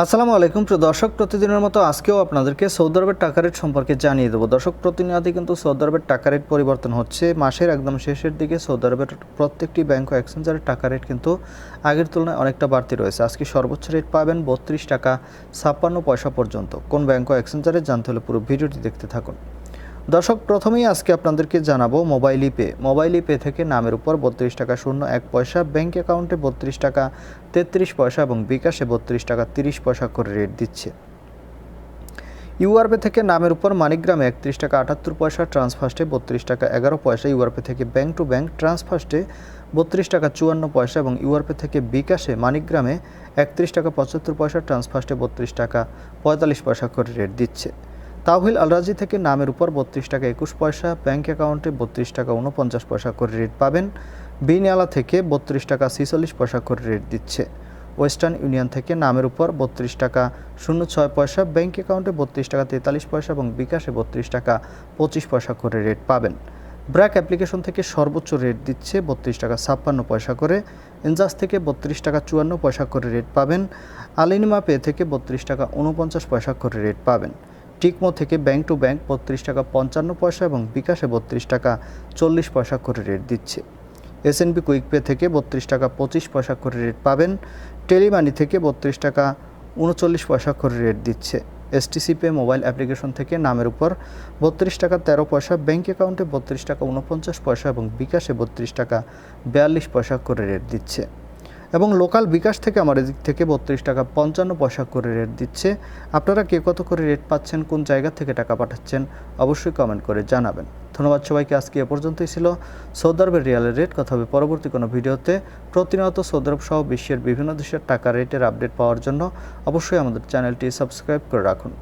আসসালামু আলাইকুম প্রিয় দর্শক, প্রতিদিনের মতো আজকেও আপনাদেরকে সৌদি আরবের টাকা রেট সম্পর্কে জানিয়ে দেবো। দর্শক, প্রতিনিয়তই কিন্তু সৌদি আরবের টাকা রেট পরিবর্তন হচ্ছে। মাসের একদম শেষের দিকে সৌদি আরবের প্রত্যেকটি ব্যাংক ও এক্সচেঞ্জারের টাকা রেট কিন্তু আগের তুলনায় অনেকটা বাড়তি রয়েছে। আজকে সর্বোচ্চ রেট পাবেন বত্রিশ টাকা ছাপ্পান্ন পয়সা পর্যন্ত। কোন ব্যাংক ও জানতে হলে পুরো ভিডিওটি দেখতে থাকুন। দর্শক, প্রথমেই আজকে আপনাদেরকে জানাব মোবাইল ইপে। মোবাইল ইপে থেকে নামের উপর বত্রিশ টাকা শূন্য, এক পয়সা, ব্যাংক অ্যাকাউন্টে বত্রিশ টাকা, তেত্রিশ পয়সা এবং বিকাশে বত্রিশ টাকা তিরিশ পয়সা করে রেট দিচ্ছে। ইউআরপে থেকে নামের উপর মানিকগ্রামে একত্রিশ টাকা আটাত্তর পয়সা, ট্রান্সফার্স্টে বত্রিশ টাকা এগারো পয়সা, ইউআরপে থেকে ব্যাংক টু ব্যাংক, ট্রান্সফার্স্টে বত্রিশ টাকা চুয়ান্ন পয়সা এবং ইউআরপে থেকে বিকাশে মানিকগ্রামে একত্রিশ টাকা পঁচাত্তর পয়সা, ট্রান্সফার্স্টে বত্রিশ টাকা পঁয়তাল্লিশ পয়সা করে রেট দিচ্ছে। তাহিল আলরাজি থেকে নামের উপর বত্রিশ টাকা একুশ পয়সা, ব্যাংক অ্যাকাউন্টে বত্রিশ টাকা উনপঞ্চাশ পয়সা করে রেট পাবেন। বিনিয়ালা থেকে বত্রিশ টাকা ছিচল্লিশ পয়সা করে রেট দিচ্ছে। ওয়েস্টার্ন ইউনিয়ন থেকে নামের উপর বত্রিশ টাকা শূন্য ছয় পয়সা, ব্যাংক অ্যাকাউন্টে বত্রিশ টাকা তেতাল্লিশ পয়সা এবং বিকাশে বত্রিশ টাকা পঁচিশ পয়সা করে রেট পাবেন। ব্র্যাক অ্যাপ্লিকেশন থেকে সর্বোচ্চ রেট দিচ্ছে বত্রিশ টাকা ছাপ্পান্ন পয়সা করে। এনজাস থেকে বত্রিশ টাকা চুয়ান্ন পয়সা করে রেট পাবেন। আলিনিমা পে থেকে বত্রিশ টাকা উনপঞ্চাশ পয়সা করে রেট পাবেন। টিকমো থেকে ব্যাংক টু ব্যাংক বত্রিশ টাকা পঞ্চান্ন পয়সা এবং বিকাশে বত্রিশ টাকা চল্লিশ পয়সা করে রেট দিচ্ছে। এসএনবি কুইক পে থেকে বত্রিশ টাকা পঁচিশ পয়সা করে রেট পাবেন। টেলিমানি থেকে বত্রিশ টাকা উনচল্লিশ পয়সা করে রেট দিচ্ছে। এসটিসি পে মোবাইল অ্যাপ্লিকেশন থেকে নামের উপর বত্রিশ টাকা তেরো পয়সা ব্যাঙ্ক অ্যাকাউন্টে বত্রিশ টাকা উনপঞ্চাশ পয়সা এবং বিকাশে বত্রিশ টাকা বিয়াল্লিশ পয়সা করে রেট দিচ্ছে। এবং লোকাল বিকাশ থেকে আমার এদিক থেকে বত্রিশ টাকা পঞ্চান্ন পয়সা করে রেট দিচ্ছে। আপনারা কে কত করে রেট পাচ্ছেন, কোন জায়গা থেকে টাকা পাঠাচ্ছেন অবশ্যই কমেন্ট করে জানাবেন। ধন্যবাদ সবাইকে, আজকে এ পর্যন্তই ছিল। সৌদি আরবের রিয়ালের রেট, কথা হবে পরবর্তী কোনো ভিডিওতে। প্রতিনিয়ত সৌদি সহ বিশ্বের বিভিন্ন দেশের টাকা রেটের আপডেট পাওয়ার জন্য অবশ্যই আমাদের চ্যানেলটি সাবস্ক্রাইব করে রাখুন।